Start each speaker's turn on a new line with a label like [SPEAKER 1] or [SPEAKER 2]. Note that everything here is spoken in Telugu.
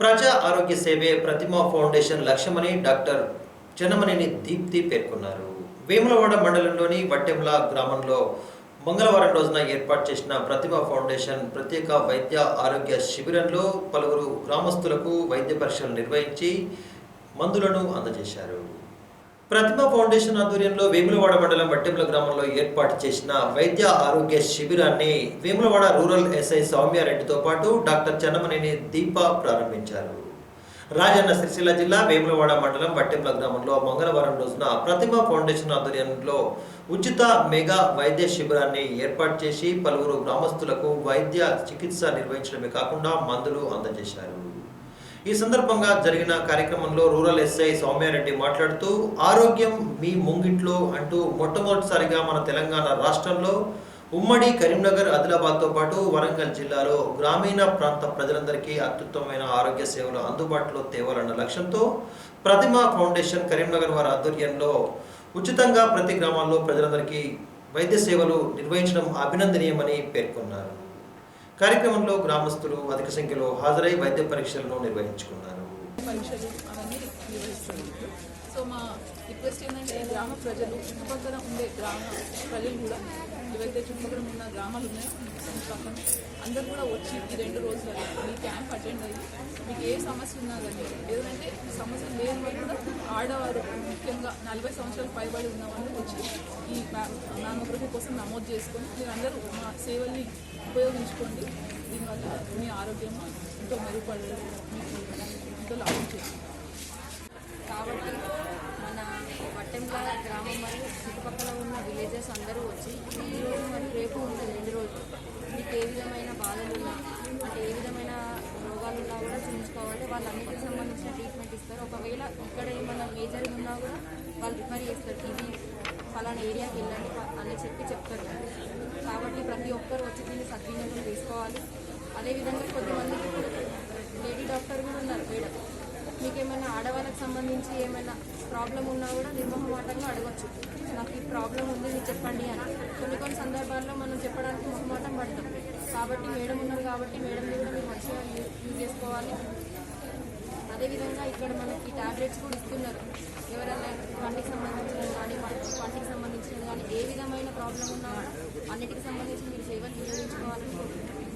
[SPEAKER 1] ప్రజా ఆరోగ్య సేవే ప్రతిమా ఫౌండేషన్ లక్ష్యమని డాక్టర్ చెన్నమనేని దీప్తి పేర్కొన్నారు. వేములవాడ మండలంలోని వట్టెంల గ్రామంలో మంగళవారం రోజున ఏర్పాటు చేసిన ప్రతిమ ఫౌండేషన్ ప్రత్యేక వైద్య ఆరోగ్య శిబిరంలో పలువురు గ్రామస్తులకు వైద్య పరీక్షలు నిర్వహించి మందులను అందజేశారు. ప్రతిమ ఫౌండేషన్ ఆధ్వర్యంలో వేములవాడ మండలం వట్టెముల గ్రామంలో ఏర్పాటు చేసిన వైద్య ఆరోగ్య శిబిరాన్ని వేములవాడ రూరల్ ఎస్ఐ సౌమ్యారెడ్డితో పాటు డాక్టర్ చన్నమనేని దీప ప్రారంభించారు. రాజన్న సిరిసిల్ల జిల్లా వేములవాడ మండలం వట్టెముల గ్రామంలో మంగళవారం రోజున ప్రతిభ ఫౌండేషన్ ఆధ్వర్యంలో ఉచిత మెగా వైద్య శిబిరాన్ని ఏర్పాటు చేసి పలువురు గ్రామస్తులకు వైద్య చికిత్స నిర్వహించడమే కాకుండా మందులు అందజేశారు. ఈ సందర్భంగా జరిగిన కార్యక్రమంలో రూరల్ ఎస్ఐ సౌమ్యారెడ్డి మాట్లాడుతూ ఆరోగ్యం మీ ముంగిట్లో అంటూ మొట్టమొదటిసారిగా మన తెలంగాణ రాష్ట్రంలో ఉమ్మడి కరీంనగర్ ఆదిలాబాద్తో పాటు వరంగల్ జిల్లాలో గ్రామీణ ప్రాంత ప్రజలందరికీ అత్యుత్తమైన ఆరోగ్య సేవలు అందుబాటులో తేవాలన్న లక్ష్యంతో ప్రతిమ ఫౌండేషన్ కరీంనగర్ వారి ఆధ్వర్యంలో ఉచితంగా ప్రతి గ్రామాల్లో ప్రజలందరికీ వైద్య సేవలు నిర్వహించడం అభినందనీయమని పేర్కొన్నారు. కార్యక్రమంలో గ్రామస్తులు అధిక సంఖ్యలో హాజరై వైద్య పరీక్షలను నిర్వహించుకున్నారు.
[SPEAKER 2] సో మా రిక్వెస్ట్ ఏంటంటే గ్రామ ప్రజలు చుట్టుపక్కల ఉండే గ్రామ ప్రజలు కూడా ఏవైతే చుట్టుపక్కల ఉన్న గ్రామాలు ఉన్నాయో చుట్టుపక్కల అందరు కూడా వచ్చి ఈ రెండు రోజులు ఈ క్యాంప్ అటెండ్ అయ్యి మీకు ఏ సమస్య ఉన్నా కానీ ఏదంటే సమస్య లేని కూడా ఆడవారు ముఖ్యంగా నలభై సంవత్సరాలు పైబడి ఉన్న వాళ్ళు వచ్చి ఈ మ్యామోగ్రఫీ కోసం నమోదు చేసుకొని మీరు అందరూ మా సేవల్ని ఉపయోగించుకోండి. దీనివల్ల మీ ఆరోగ్యం ఎంతో మెరుగుపడదు మీకు ఎంతో లాభం చేస్తుంది.
[SPEAKER 3] కాబట్టి మన వట్టెంల గ్రామం మరియు చుట్టుపక్కల ఉన్న విలేజెస్ అందరూ వచ్చి ఈ రోజు మరియు రేపు ఉంటుంది రెండు రోజులు. మీకు ఏ విధమైన బాధలు ఉన్నా అంటే ఏ విధమైన రోగాలు ఉన్నా వాళ్ళన్నిటికి సంబంధించిన ట్రీట్మెంట్ ఇస్తారు. ఒకవేళ ఇక్కడ ఏమైనా మేజర్ ఉన్నా కూడా వాళ్ళు రిఫర్ చేస్తారు. ఇది ఫలానా ఏరియాకి వెళ్ళండి అని చెప్పి చెప్తారు. కాబట్టి ప్రతి ఒక్కరు వచ్చి దీన్ని సద్వినియోగం చేసుకోవాలి. అదేవిధంగా కొద్దిమందికి లేడీ డాక్టర్ కూడా ఉన్నారు మేడం. మీకు ఏమైనా ఆడవాళ్ళకి సంబంధించి ఏమైనా ప్రాబ్లం ఉన్నా కూడా నిర్మోహమాటంగా అడగచ్చు. నాకు ఈ ప్రాబ్లం ఉంది మీరు చెప్పండి అని. కొన్ని కొన్ని సందర్భాల్లో మనం చెప్పడానికి మొహమాటం పడతాం. కాబట్టి మేడం ఉన్నారు కాబట్టి మేడం కూడా మీరు మంచిగా యూజ్ చేసుకోవాలి. అదేవిధంగా ఇక్కడ మనకి టాబ్లెట్స్ కూడా ఇస్తున్నారు. ఎవరైనా కంటికి సంబంధించిన కానీ పంటికి సంబంధించినవి కానీ ఏ విధమైన ప్రాబ్లం ఉన్నా కూడా అన్నిటికి సంబంధించి మీరు సేవలు వినియోగించుకోవాలని కోరుకుంటున్నాను